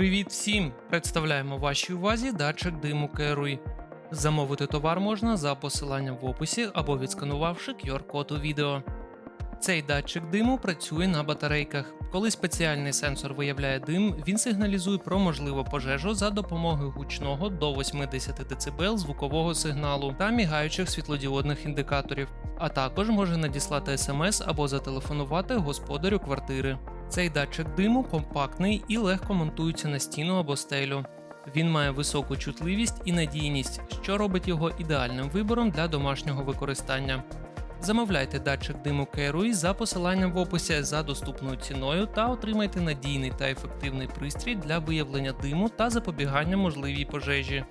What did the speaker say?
Привіт всім! Представляємо вашій увазі датчик диму Керуй. Замовити товар можна за посиланням в описі або відсканувавши QR-код у відео. Цей датчик диму працює на батарейках. Коли спеціальний сенсор виявляє дим, він сигналізує про можливу пожежу за допомогою гучного до 80 дБ звукового сигналу та мігаючих світлодіодних індикаторів, а також може надіслати смс або зателефонувати господарю квартири. Цей датчик диму компактний і легко монтується на стіну або стелю. Він має високу чутливість і надійність, що робить його ідеальним вибором для домашнього використання. Замовляйте датчик диму Керуй за посиланням в описі за доступною ціною та отримайте надійний та ефективний пристрій для виявлення диму та запобігання можливій пожежі.